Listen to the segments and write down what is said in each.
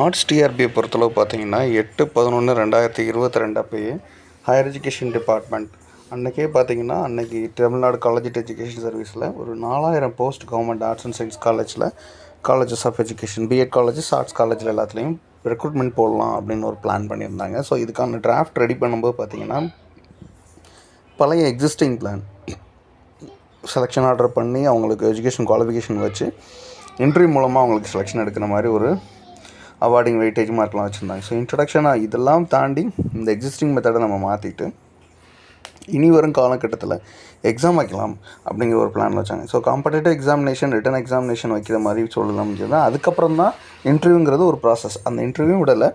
Arts டிஆர்பியை பொறுத்தளவு பார்த்தீங்கன்னா எட்டு பதினொன்று ரெண்டாயிரத்தி இருபத்தி ரெண்டு அப்பயே ஹையர் எஜுகேஷன் டிபார்ட்மெண்ட் அன்றைக்கே பார்த்தீங்கன்னா அன்றைக்கி தமிழ்நாடு காலேஜ் எஜுகேஷன் சர்வீஸில் ஒரு நாலாயிரம் post government arts and science காலேஜில் colleges of education B Ed colleges arts காலேஜில் எல்லாத்துலேயும் ரெக்ரூட்மெண்ட் போடலாம் அப்படின்னு ஒரு பிளான் பண்ணியிருந்தாங்க. ஸோ இதுக்கான டிராஃப்ட் ரெடி பண்ணும்போது பார்த்தீங்கன்னா பழைய எக்ஸிஸ்டிங் பிளான் செலெக்ஷன் ஆர்டர் பண்ணி அவங்களுக்கு எஜுகேஷன் குவாலிஃபிகேஷன் வச்சு இன்டர்வியூ மூலமாக அவங்களுக்கு செலெக்ஷன் எடுக்கிற மாதிரி ஒரு அவார்டிங் வெயிட்டேஜ் மார்க்லாம் வச்சுருந்தாங்க. ஸோ இன்ட்ரடக்ஷனாக இதெல்லாம் தாண்டி இந்த எக்ஸிஸ்டிங் மெத்தடை நம்ம மாற்றிட்டு இனி வரும் காலகட்டத்தில் எக்ஸாம் வைக்கலாம் அப்படிங்கிற ஒரு பிளான் வச்சாங்க. So competitive examination written examination வைக்கிற மாதிரி சொல்லலாம் தான் அதுக்கப்புறம் தான் இன்டர்வியூங்கிறது ஒரு ப்ராசஸ் அந்த இன்டர்வியூ விடலை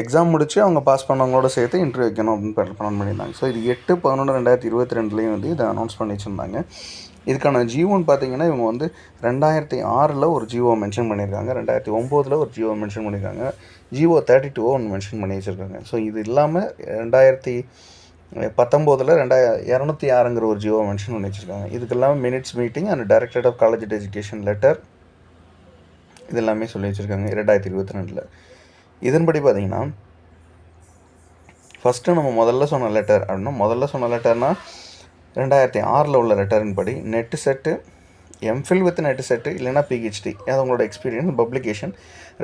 எக்ஸாம் முடித்து அவங்க பாஸ் பண்ணவங்களோட சேர்த்து இன்டர்வியூ வைக்கணும் அப்படின்னு பிளான் பண்ணியிருந்தாங்க. ஸோ இது எட்டு பதினொன்று ரெண்டாயிரத்தி இருபத்தி ரெண்டுலேயும் வந்து இதை அனௌன்ஸ் பண்ணி வச்சுருந்தாங்க. இதுக்கான ஜியோன்னு பார்த்தீங்கன்னா இவங்க வந்து ரெண்டாயிரத்தி ஆறில் ஒரு ஜியோ மென்ஷன் பண்ணியிருக்காங்க. ரெண்டாயிரத்தி ஒம்போதில் ஒரு ஜியோ மென்ஷன் பண்ணியிருக்காங்க. ஜியோ தேர்ட்டி டூ ஒன்று மென்ஷன் பண்ணி வச்சுருக்காங்க. ஸோ இது இல்லாமல் ரெண்டாயிரத்தி பத்தொம்போதில் ரெண்டாய இரநூத்தி ஆறுங்கிற ஒரு ஜியோ மென்ஷன் பண்ணி வச்சுருக்காங்க. இதுக்கு இல்லாமல் minutes meeting and director of college education letter இது எல்லாமே சொல்லி வச்சுருக்காங்க. ரெண்டாயிரத்தி இருபத்தி ரெண்டில். இதன்படி பார்த்தீங்கன்னா ஃபஸ்ட்டு நம்ம முதல்ல சொன்ன லெட்டர் அப்படின்னா முதல்ல சொன்ன லெட்டர்னால் ரெண்டாயிரத்தி ஆறில் உள்ள லெட்டரின் படி NET SET MPhil with NET SET இல்லைனா பிஹெச்டி அது உங்களோட எக்ஸ்பீரியன்ஸ் பப்ளிகேஷன்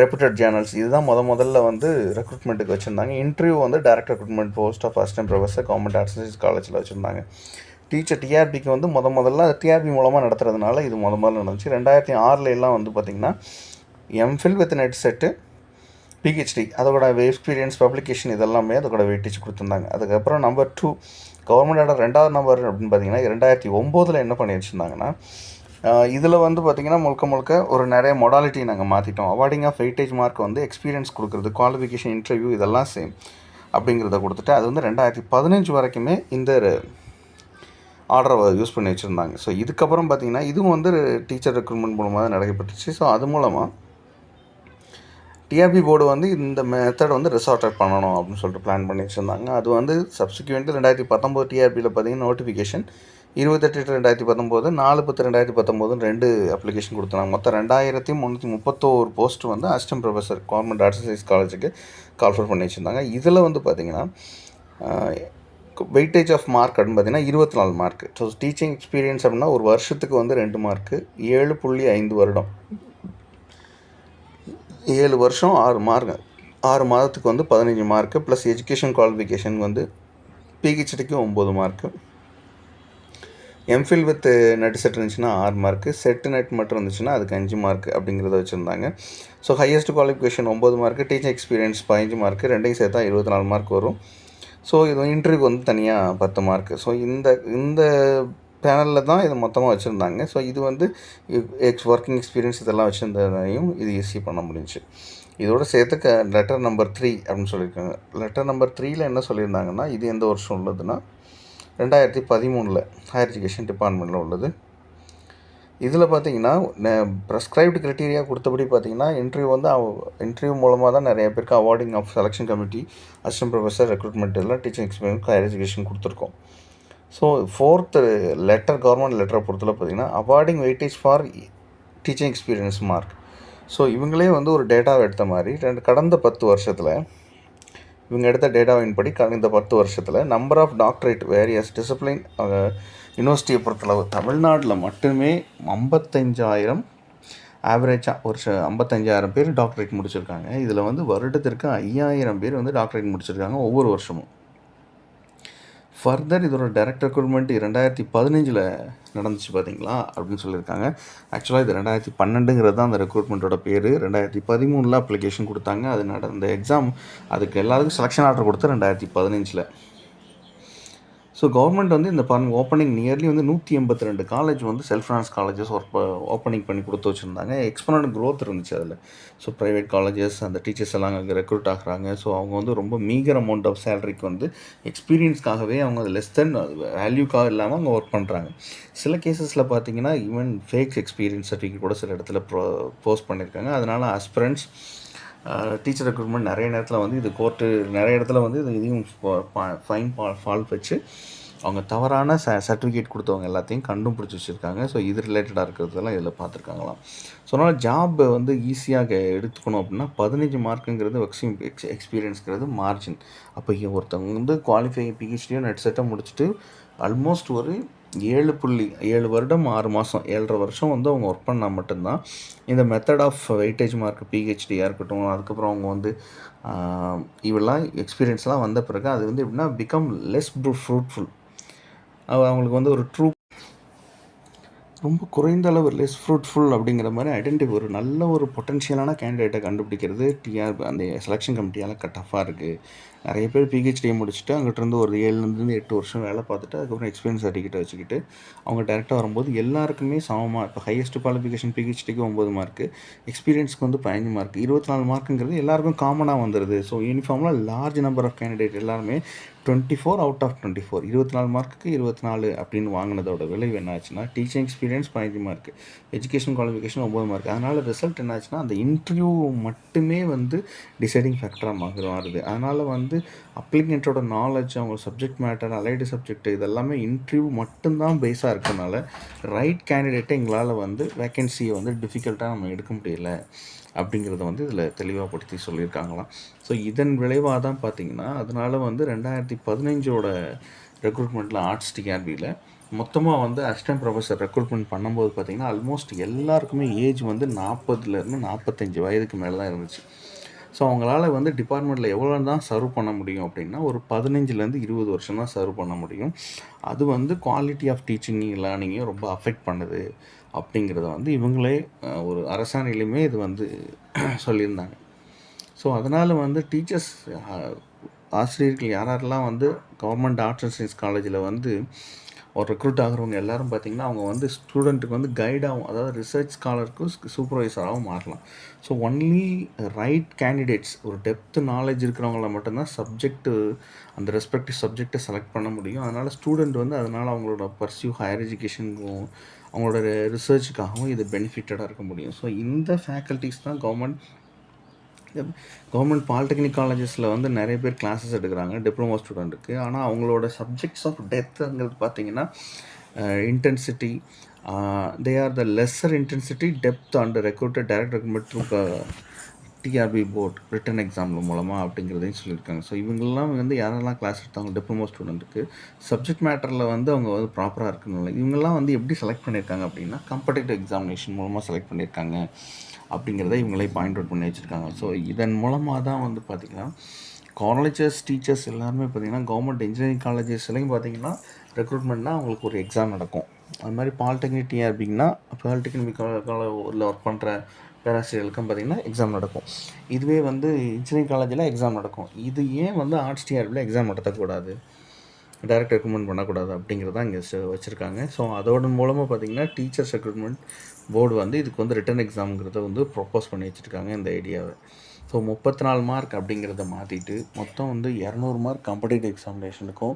ரெப்யூட்டட் ஜேர்னல்ஸ் இதுதான் முத முதல்ல வந்து ரெக்ரூட்மெண்ட்டுக்கு வச்சுருந்தாங்க. இன்டர்வியூ வந்து direct recruitment post of first time professor government arts science காலேஜில் வச்சுருந்தாங்க. டீச்சர் டிஆர்பிக்கு வந்து முத முதல்ல டிஆர்பி மூலமாக நடத்துறதுனால இது முத முதல்ல நடந்துச்சு. ரெண்டாயிரத்தி ஆறில் எல்லாம் வந்து பார்த்திங்கன்னா MPhil with NET SET PhD அதோட எக்ஸ்பீரியன்ஸ் பப்ளிகேஷன் இதெல்லாமே அதோட வெயிட்டேஜ் கொடுத்துருந்தாங்க. அதுக்கப்புறம் நம்பர் டூ கவர்மெண்டோட ரெண்டாவது நம்பர் அப்படின்னு பார்த்தீங்கன்னா ரெண்டாயிரத்தி ஒம்போதில் என்ன பண்ணி வச்சுருந்தாங்கன்னா இதில் வந்து பார்த்திங்கன்னா முழுக்க முழுக்க ஒரு நிறைய மொடாலிட்டி நாங்கள் மாற்றிட்டோம் அவார்டிங் ஆஃப் வெயிட்டேஜ் மார்க் வந்து எக்ஸ்பீரியன்ஸ் கொடுக்குறது குவாலிஃபிகேஷன் இன்டர்வியூ இதெல்லாம் சேம் அப்படிங்கிறத கொடுத்துட்டு அது வந்து ரெண்டாயிரத்தி பதினஞ்சு வரைக்குமே இந்த ஆர்டரை யூஸ் பண்ணி வச்சுருந்தாங்க. ஸோ இதுக்கப்புறம் பார்த்திங்கன்னா இதுவும் வந்து டீச்சர் ரெக்ரூட்மெண்ட் மூலமாக தான் நடைபெற்றுச்சு. ஸோ அது மூலமாக டிஆர்பி போர்டு வந்து இந்த மெத்தட் வந்து ரிசார்ட்டட் பண்ணணும் அப்படின்னு சொல்லிட்டு பிளான் பண்ணி வச்சுருந்தாங்க அது வந்து சப்சிக்வெண்ட்டு ரெண்டாயிரத்தி பத்தொம்போது டிஆர்பியில் பார்த்தீங்கன்னா நோட்டிஃபிகேஷன் இருபத்தெட்டு ரெண்டாயிரத்தி பத்தொம்போது நாலு பத்து ரெண்டாயிரத்தி பத்தொம்போதுன்னு ரெண்டு அப்ளிகேஷன் கொடுத்தாங்க மொத்தம் ரெண்டாயிரத்தி முந்நூற்றி முப்பத்தோரு போஸ்ட் வந்து assistant professor government arts science காலேஜுக்கு கால்ஃபர் பண்ணி வச்சுருந்தாங்க. இதில் வந்து பார்த்திங்கன்னா வெயிட்டேஜ் ஆஃப் மார்க் அப்படின்னு பார்த்தீங்கன்னா இருபத்தி நாலு மார்க் ஸோ டீச்சிங் எக்ஸ்பீரியன்ஸ் அப்படின்னா ஒரு வருஷத்துக்கு வந்து ரெண்டு மார்க்கு ஏழு புள்ளி ஐந்து வருடம். ஏழு வருஷம் ஆறு மார்க். ஆறு மாதத்துக்கு வந்து பதினஞ்சு மார்க்கு ப்ளஸ் எஜுகேஷன் குவாலிஃபிகேஷன் வந்து பிஹெச்டிக்கு ஒம்பது mark MPhil with NET SET இருந்துச்சுன்னா ஆறு மார்க்கு செட்டு நெட் மட்டும் இருந்துச்சுன்னா அதுக்கு அஞ்சு மார்க் அப்படிங்கிறத வச்சுருந்தாங்க. ஸோ ஹையஸ்ட் குவாலிஃபிகேஷன் ஒம்பது மார்க்கு டீச்சிங் எக்ஸ்பீரியன்ஸ் பதினஞ்சு மார்க்கு ரெண்டையும் சேர்த்தா இருபத்தி நாலு மார்க் வரும். ஸோ இது இன்டர்வியூ வந்து தனியாக பத்து மார்க்கு ஸோ இந்த இந்த பேனலில் தான் இது மொத்தமாக வச்சுருந்தாங்க. ஸோ இது வந்து எக்ஸ் ஒர்க்கிங் எக்ஸ்பீரியன்ஸ் இதெல்லாம் வச்சுருந்ததையும் இது ஈஸி பண்ண முடிஞ்சுச்சு இதோட சேர்த்து க லெட்டர் நம்பர் த்ரீ அப்படின்னு சொல்லியிருக்காங்க. லெட்டர் நம்பர் த்ரீயில் என்ன சொல்லியிருந்தாங்கன்னா இது எந்த வருஷம் உள்ளதுன்னா ரெண்டாயிரத்தி பதிமூணில் ஹையர் எஜுகேஷன் டிபார்ட்மெண்ட்டில் உள்ளது. இதில் பார்த்தீங்கன்னா ப்ரெஸ்கிரைப்டு க்ரைட்டீரியா கொடுத்தபடி பார்த்தீங்கன்னா இன்டர்வியூ வந்து இன்டர்வியூ மூலமாக தான் நிறைய பேருக்கு awarding of selection committee assistant professor recruitment எல்லாம் டீச்சிங் எக்ஸ்பீரியன்ஸ் ஹையர் எஜுகேஷன் கொடுத்துருக்கோம். ஸோ ஃபோர்த்து லெட்டர் கவர்மெண்ட் லெட்டரை பொறுத்தல பார்த்தீங்கன்னா awarding weightage for teaching experience mark so இவங்களே வந்து ஒரு டேட்டாவை எடுத்த மாதிரி ரெண்டு கடந்த பத்து வருஷத்தில் இவங்க எடுத்த டேட்டாவின் படி கடந்த பத்து வருஷத்தில் number of doctorate various discipline யூனிவர்சிட்டியை பொறுத்தளவு தமிழ்நாட்டில் மட்டுமே ஐம்பத்தஞ்சாயிரம் ஆவரேஜாக ஒரு ஐம்பத்தஞ்சாயிரம் பேர் டாக்டரேட் முடிச்சிருக்காங்க. இதில் வந்து வருடத்திற்கு ஐயாயிரம் பேர் வந்து டாக்டரேட் முடிச்சிருக்காங்க ஒவ்வொரு வருஷமும். ஃபர்தர் இதோட டேரக்ட் ரெக்ரூட்மெண்ட் ரெண்டாயிரத்தி பதினஞ்சில் நடந்துச்சு பார்த்தீங்களா அப்படின்னு சொல்லியிருக்காங்க. ஆக்சுவலாக இது ரெண்டாயிரத்தி பன்னெண்டுங்கிறது தான் அந்த ரெக்ரூட்மெண்ட்டோட பேர். ரெண்டாயிரத்தி பதிமூணில் அப்ளிகேஷன் கொடுத்தாங்க. அது நடந்த எக்ஸாம் அதுக்கு எல்லாருக்கும் செலெக்ஷன் ஆர்டர் கொடுத்து ரெண்டாயிரத்தி பதினஞ்சில். ஸோ கவர்மெண்ட் வந்து இந்த பாருங்க ஓப்பனிங் நியர்லி வந்து நூற்றி எண்பத்தி ரெண்டு காலேஜ் வந்து self finance colleges work opening பண்ணி கொடுத்து வச்சுருந்தாங்க. எக்ஸ்பனண்ட் க்ரோத் இருந்துச்சு அதில். ஸோ ப்ரைவேட் காலேஜஸ் அந்த டீச்சர்ஸ் எல்லாம் அங்கே ரெக்ரூட் ஆகுறாங்க. ஸோ அவங்க வந்து ரொம்ப மீகர் அமௌண்ட் ஆஃப் சேலரிக்கு வந்து எக்ஸ்பீரியன்ஸ்க்காகவே அவங்க லெஸ் தென் வேல்யூக்காக இல்லாமல் அவங்க ஒர்க் பண்ணுறாங்க சில கேசஸில் பார்த்தீங்கன்னா ஈவன் ஃபேக்ஸ் எக்ஸ்பீரியன்ஸ் சர்டிஃபிகேட் கூட சில இடத்துல ப்ரோ போஸ்ட் பண்ணியிருக்காங்க அதனால் அஸ்பிரண்ட்ஸ் டீச்சர் ரெக்ரூட்மெண்ட் நிறைய நேரத்தில் வந்து இது கோர்ட்டு நிறைய இடத்துல வந்து இது இதையும் ஃபைன் ஃபால் வச்சு அவங்க தவறான ச சர்டிஃபிகேட் கொடுத்தவங்க எல்லாத்தையும் கண்டும் பிடிச்சி வச்சுருக்காங்க. ஸோ இது ரிலேட்டடாக இருக்கிறதெல்லாம் இதில் பார்த்துருக்காங்களாம். ஸோ அதனால் ஜாப் வந்து ஈஸியாக எடுத்துக்கணும் அப்படின்னா பதினஞ்சு மார்க்குங்கிறது எக்ஸிம் எக்ஸ் எக்ஸ்பீரியன்ஸ்ங்கிறது மார்ஜின் அப்போ ஒருத்தவங்க வந்து குவாலிஃபை பிஹெச்டியோ நெட் செட்டாக முடிச்சுட்டு ஆல்மோஸ்ட் ஒரு ஏழு புள்ளி ஏழு வருடம் ஆறு மாதம் ஏழரை வருஷம் வந்து அவங்க ஒர்க் பண்ணால் மட்டும்தான். இந்த மெத்தட் ஆஃப் வெயிட்டேஜ் மார்க் பிஹெச்டியாக இருக்கட்டும் அதுக்கப்புறம் அவங்க வந்து இவெல்லாம் எக்ஸ்பீரியன்ஸ்லாம் வந்த பிறகு அது வந்து எப்படின்னா பிகம் லெஸ் ஃப்ரூட்ஃபுல் அவங்களுக்கு வந்து ஒரு ட்ரூ ரொம்ப குறைந்த அளவு லெஸ் ஃப்ரூட்ஃபுல் அப்படிங்கிற மாதிரி ஐடென்டிஃபை ஒரு நல்ல ஒரு பொட்டன்ஷியலான கேண்டிடேட்டை கண்டுபிடிக்கிறது டிஆர் அந்த செலெக்ஷன் கமிட்டியால் டஃப்பாக இருக்குது நிறைய பேர் பிஹெச்டி முடிச்சுட்டு அங்கிட்டிருந்து ஒரு ஏழுலேருந்து எட்டு வருஷம் வேலை பார்த்துட்டு அதுக்கப்புறம் எக்ஸ்பீரியன்ஸ் சர்டிஃபிகேட் வச்சுக்கிட்டு அவங்க டேரெக்டாக வரும்போது எல்லாருக்குமே சமமாக இப்போ ஹையஸ்ட் குவாலிஃபிகேஷன் பிஹெச்டிக்கு ஒம்பது மார்க்கு எக்ஸ்பீரியன்ஸ்க்கு வந்து பதினஞ்சு மார்க் இருபத்தி நாலு மார்க்குங்கிறது எல்லாருக்கும் காமனாக வந்துடுது ஸோ யூனிஃபார்மில் லார்ஜ் நம்பர் ஆஃப் கேண்டிடேட் எல்லாருமே twenty four out of twenty four இருபத்தி நாலு மார்க்குக்கு இருபத்தி நாலு அப்படின்னு வாங்கினதோட விளைவு என்னாச்சுன்னா டீச்சிங் எக்ஸ்பீரியன்ஸ் பதினஞ்சு மார்க் எஜுகேஷன் குவாலிஃபிகேஷன் ஒம்பது மார்க் அதனால் ரிசல்ட் என்ன ஆச்சுன்னா அந்த இன்டர்வியூ மட்டுமே வந்து டிசைடிங் ஃபேக்டராக மாறுது. அதனால் வந்து வந்து அப்ளிகண்ட்டோட நாலேஜ் அவங்க சப்ஜெக்ட் மேட்டர் அலைடு சப்ஜெக்ட் இதெல்லாமே இன்டர்வியூ மட்டும்தான் பேஸாக இருக்கனால ரைட் கேண்டிடேட்டை எங்களால் வந்து வேக்கன்சியை வந்து டிஃபிகல்ட்டாக நம்ம எடுக்க முடியல அப்படிங்கிறத வந்து இதில் தெளிவாகப்படுத்தி சொல்லியிருக்காங்களாம். ஸோ இதன் விளைவாக தான் பார்த்தீங்கன்னா அதனால வந்து ரெண்டாயிரத்தி பதினஞ்சோட ரெக்ரூட்மெண்ட்டில் ஆர்ட்ஸ் டிஆர்பியில் மொத்தமாக வந்து அசிஸ்டன்ட் ப்ரொஃபஸர் ரெக்ரூட்மெண்ட் பண்ணும்போது பார்த்தீங்கன்னா ஆல்மோஸ்ட் எல்லாருக்குமே ஏஜ் வந்து நாற்பதுலேருந்து நாற்பத்தஞ்சு வயதுக்கு மேலே தான் இருந்துச்சு. ஸோ அவங்களால வந்து டிபார்ட்மெண்ட்டில் எவ்வளோ தான் சர்வ் பண்ண முடியும் அப்படின்னா ஒரு பதினஞ்சுலேருந்து இருபது வருஷம் தான் சர்வ் பண்ண முடியும். அது வந்து குவாலிட்டி ஆஃப் டீச்சிங் லேர்னிங்கையும் ரொம்ப அஃபெக்ட் பண்ணுது அப்படிங்கிறத வந்து இவங்களே ஒரு அரசாணையிலையுமே இது வந்து சொல்லியிருந்தாங்க. ஸோ அதனால் வந்து டீச்சர்ஸ் ஆசிரியர்கள் யார் யாரெல்லாம் வந்து கவர்மெண்ட் ஆர்ட்ஸ் அண்ட் சயின்ஸ் காலேஜில் வந்து ஒரு ரெக்ரூட் ஆகிறவங்க எல்லாரும் பார்த்திங்கன்னா அவங்க வந்து ஸ்டூடெண்ட்டுக்கு வந்து கைடாகவும் அதாவது ரிசர்ச் ஸ்காலருக்கும் சூப்பர்வைசராகவும் மாறலாம். ஸோ ஒன்லி ரைட் கேண்டிடேட்ஸ் ஒரு டெப்த் நாலேஜ் இருக்கிறவங்கள மட்டும்தான் சப்ஜெக்ட்டு அந்த ரெஸ்பெக்டிவ் சப்ஜெக்டை செலக்ட் பண்ண முடியும். அதனால் ஸ்டூடெண்ட் வந்து அதனால் அவங்களோட பர்சியூ ஹையர் எஜுகேஷனுக்கும் அவங்களோட ரிசர்ச்சுக்காகவும் இது பெனிஃபிட்டடாக இருக்க முடியும். ஸோ இந்த ஃபேக்கல்ட்டிஸ் தான் கவர்மெண்ட் கவர்மெண்ட் பாலிடெக்னிக் காலேஜஸில் வந்து நிறைய பேர் கிளாஸஸ் எடுக்கிறாங்க டிப்ளமோ ஸ்டூடெண்ட்டுக்கு ஆனால் அவங்களோட சப்ஜெக்ட்ஸ் ஆஃப் டெத்துங்கிறது பார்த்தீங்கன்னா intensity they are the lesser intensity depth and recruited direct recruitment through TRB board written exam மூலமாக அப்படிங்கிறதையும் சொல்லியிருக்காங்க. ஸோ இவங்கெல்லாம் வந்து யாரெல்லாம் கிளாஸ் எடுத்தாங்க? டிப்ளமோ ஸ்டூடெண்ட்டுக்கு சப்ஜெக்ட் மேட்டரில் வந்து அவங்க வந்து ப்ராப்பராக இருக்கணும் இவங்கெல்லாம் வந்து எப்படி செலக்ட் பண்ணியிருக்காங்க அப்படின்னா காம்படிட்டிவ் எக்ஸாமினேஷன் மூலமாக செலக்ட் பண்ணியிருக்காங்க அப்படிங்கிறத இவங்களே பாயிண்ட் அவுட் பண்ணி வச்சுருக்காங்க. ஸோ இதன் மூலமாக தான் வந்து பார்த்திங்கன்னா காலேஜஸ் டீச்சர்ஸ் எல்லாருமே பார்த்திங்கன்னா கவர்மெண்ட் இன்ஜினியரிங் காலேஜஸ்லையும் பார்த்திங்கன்னா ரெக்ரூட்மெண்ட்னா அவங்களுக்கு ஒரு எக்ஸாம் நடக்கும். அது மாதிரி பாலிடெக்னிக் டிஆர்பிங்கன்னா பாலிடெக்னிக் காலேஜில் ஒர்க் பண்ணுற பேராசிரியர்களுக்கும் பார்த்திங்கன்னா எக்ஸாம் நடக்கும். இதுவே வந்து இன்ஜினியரிங் காலேஜில் எக்ஸாம் நடக்கும். இது ஏன் வந்து ஆர்ட்ஸ் டிஆர்பியில் எக்ஸாம் நடத்தக்கூடாது? டைரக்ட் ரெக்கமெண்ட் பண்ணக்கூடாது அப்படிங்கிறத இங்கே வச்சுருக்காங்க. ஸோ அதோட மூலமாக பார்த்தீங்கன்னா டீச்சர்ஸ் ரெக்ரூட்மெண்ட் போர்டு வந்து இதுக்கு வந்து ரிட்டன் எக்ஸாம்ங்கிறத வந்து ப்ரொப்போஸ் பண்ணி வச்சுருக்காங்க இந்த ஐடியாவை ஸோ முப்பத்தி நாலு மார்க் அப்படிங்கிறத மாற்றிட்டு மொத்தம் வந்து இரநூறு மார்க் காம்படிட்டிவ் எக்ஸாமினேஷனுக்கும்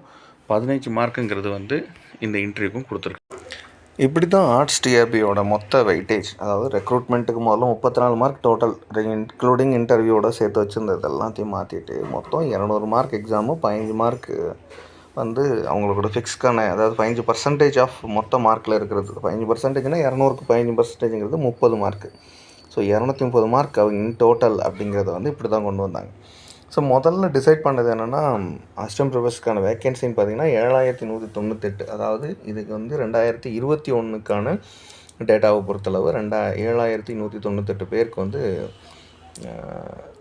பதினஞ்சு மார்க்குங்கிறது வந்து இந்த இன்டர்வியூக்கும் கொடுத்துருக்கு இப்படி தான் ஆர்ட்ஸ் டிஆர்பியோட மொத்த வெயிட்டேஜ் அதாவது ரெக்ரூட்மெண்ட்டுக்கு முதல்ல முப்பத்தி நாலு மார்க் டோட்டல் இன்க்ளூடிங் இன்டர்வியூவோட சேர்த்து வச்சுருந்தது எல்லாத்தையும் மாற்றிட்டு மொத்தம் இரநூறு மார்க் எக்ஸாமும் பதினஞ்சு மார்க் வந்து அவங்களோட ஃபிக்ஸ்க்கான அதாவது பதினஞ்சு பர்சன்டேஜ் ஆஃப் மொத்த மார்க்கில் இருக்கிறது. பதினஞ்சு பர்சன்டேஜ்னால் இரநூறுக்கு பதினஞ்சு பர்சன்டேஜுங்கிறது முப்பது மார்க் ஸோ இரநூத்தி முப்பது மார்க் அவங்க இன் டோட்டல் அப்படிங்கிறத வந்து இப்படி தான் கொண்டு வந்தாங்க. ஸோ முதல்ல டிசைட் பண்ணது என்னென்னா அஸ்டம் ப்ரொஃபஸருக்கான வேக்கன்சின்னு பார்த்தீங்கன்னா ஏழாயிரத்தி நூற்றி தொண்ணூத்தெட்டு. அதாவது இதுக்கு வந்து ரெண்டாயிரத்தி இருபத்தி ஒன்றுக்கான டேட்டாவை பொறுத்தளவு ரெண்டா ஏழாயிரத்தி நூற்றி தொண்ணூத்தெட்டு பேருக்கு வந்து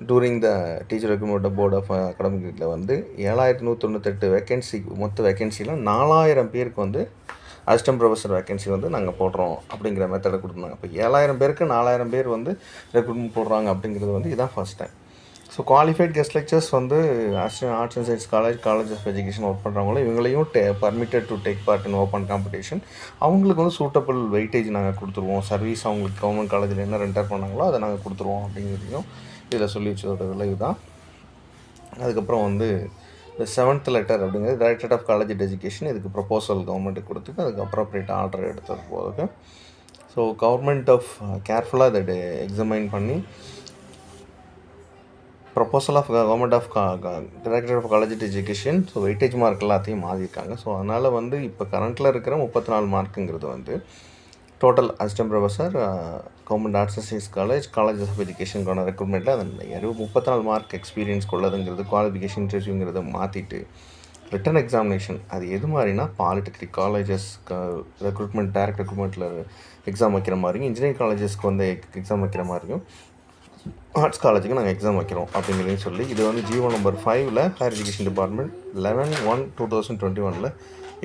during the teacher recruitment board of அகாடமிக்கில் வந்து ஏழாயிரத்தி நூற்றி தொண்ணூத்தெட்டு வேக்கன்சி மொத்த வேக்கன்சியில் நாலாயிரம் பேருக்கு வந்து அசிஸ்டன்ட் ப்ரொஃபஸர் வேக்கன்சி வந்து நாங்கள் போடுறோம் அப்படிங்கிற மெத்தடை கொடுத்துருந்தாங்க. இப்போ ஏழாயிரம் பேருக்கு நாலாயிரம் பேர் வந்து ரெக்ரூட்மெண்ட் போடுறாங்க அப்படிங்கிறது வந்து இதுதான் first time so qualified guest lecturers வந்து arts and science college college of education work பண்ணுறவங்களும் இவங்களையும் they permitted to take part in open competition அவங்களுக்கு வந்து சூட்டபிள் வெயிட்டேஜ் நாங்கள் கொடுத்துருவோம். சர்வீஸ் அவங்களுக்கு கவர்மெண்ட் காலேஜில் என்ன ரெண்டர் பண்ணாங்களோ அதை நாங்கள் கொடுத்துருவோம் அப்படிங்கிறதையும் இதில் சொல்லி வச்சதோட விளைவு தான் அதுக்கப்புறம் வந்து இந்த செவன்த் லெட்டர் அப்படிங்கிறது டைரக்டர் ஆஃப் காலேஜ் எஜுகேஷன் இதுக்கு ப்ரப்போசல் கவர்மெண்ட்டுக்கு கொடுத்துக்கு அதுக்கு அப்ரோப்ரியேட் ஆர்டர் எடுத்தது போதுக்கு ஸோ கவர்மெண்ட் ஆஃப் கேர்ஃபுல்லாக இதை எக்ஸமைன் பண்ணி proposal of government of director of college education so weightage mark எல்லாத்தையும் மாறியிருக்காங்க. ஸோ அதனால் வந்து இப்போ கரண்ட்டில் இருக்கிற முப்பத்தி நாலு மார்க்குங்கிறது வந்து total assistant professor government arts and science college college of எஜுகேஷனுக்கான ரெக்ரூட்மெண்ட்டில் அதன் இருபது முப்பத்தி நாலு மார்க் எக்ஸ்பீரியன்ஸ் கொள்ளதுங்கிறது குவாலிஃபிகேஷன் இன்டர்வியூங்கிறத மாற்றிட்டு ரிட்டன் எக்ஸாமினேஷன் அது எது மாதிரினா பாலிடெக்னிக் காலேஜஸ் ரெக்ரூட்மெண்ட் டேரக்ட் ரெக்ரூட்மெண்ட்டில் எக்ஸாம் வைக்கிற மாதிரியும் இன்ஜினியரிங் காலேஜஸ்க்கு வந்து எக்ஸாம் வைக்கிற மாதிரியும் ஆர்ட்ஸ் காலேஜுக்கு நாங்கள் எக்ஸாம் வைக்கிறோம் அப்படிங்கிறதையும் சொல்லி இது வந்து ஜீவோ நம்பர் ஃபைவ்ல higher education department eleven one two thousand twenty ஒனில்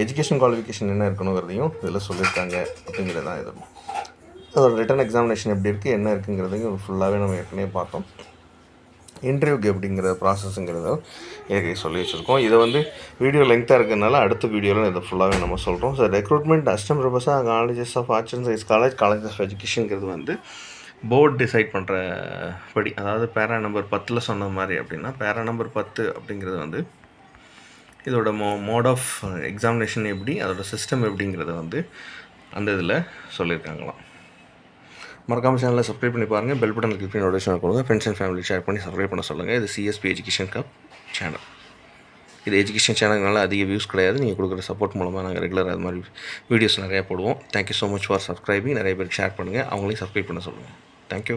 எஜுகேஷன் குவாலிஃபிகேஷன் என்ன இருக்கணுங்கிறதையும் இதில் சொல்லியிருக்காங்க அப்படிங்கிறது தான் இது. அதோட ரிட்டன் எக்ஸாமினேஷன் எப்படி இருக்குது என்ன இருக்குங்கிறதையும் ஃபுல்லாகவே நம்ம ஏற்கனவே பார்த்தோம். இன்டர்வியூக்கு எப்படிங்கிற ப்ராசஸ்ங்கிறத ஏற்கனவே சொல்லி வச்சுருக்கோம். இதை வந்து வீடியோ லெங்க்த்தாக இருக்கிறதுனால அடுத்த வீடியோவில் இதை ஃபுல்லாகவே நம்ம சொல்கிறோம் so recruitment assistant professor colleges of arts and science college college of எஜுகேஷனுங்கிறது வந்து போர்டு டிசைட் பண்ணுற படி. அதாவது பேரா நம்பர் பத்தில் சொன்ன மாதிரி அப்படின்னா பேரா நம்பர் பத்து அப்படிங்கிறது வந்து இதோட மோ மோட் ஆஃப் எக்ஸாமினேஷன் எப்படி அதோட சிஸ்டம் எப்படிங்கிறத வந்து அந்த இதில் சொல்லியிருக்காங்களாம் மறக்காமல் சேனலில் சப்ஸ்கிரைப் பண்ணி பாருங்கள் பெல் பட்டன் கிளிக் பண்ணி நோட்டிஃபிகேஷன் கொடுங்க. ஃப்ரெண்ட்ஸ் அண்ட் ஃபேமிலி ஷேர் பண்ணி சப்ஸ்கிரைப் பண்ண சொல்லுங்கள் இது சிஎஸ்பி எஜுகேஷன் கப் சேனல் இது எஜுகேஷன் சேனல்னால அதிக வியூஸ் கிடையாது. நீங்கள் கொடுக்குற சப்போர்ட் மூலமாக நாங்கள் ரெகுலராக அது மாதிரி வீடியோஸ் நிறையா போடுவோம். Thank you so much for subscribing நிறைய பேருக்கு ஷேர் பண்ணுங்கள் அவங்களையும் சப்ஸ்கிரைப் பண்ண சொல்லுங்கள் தேங்க்யூ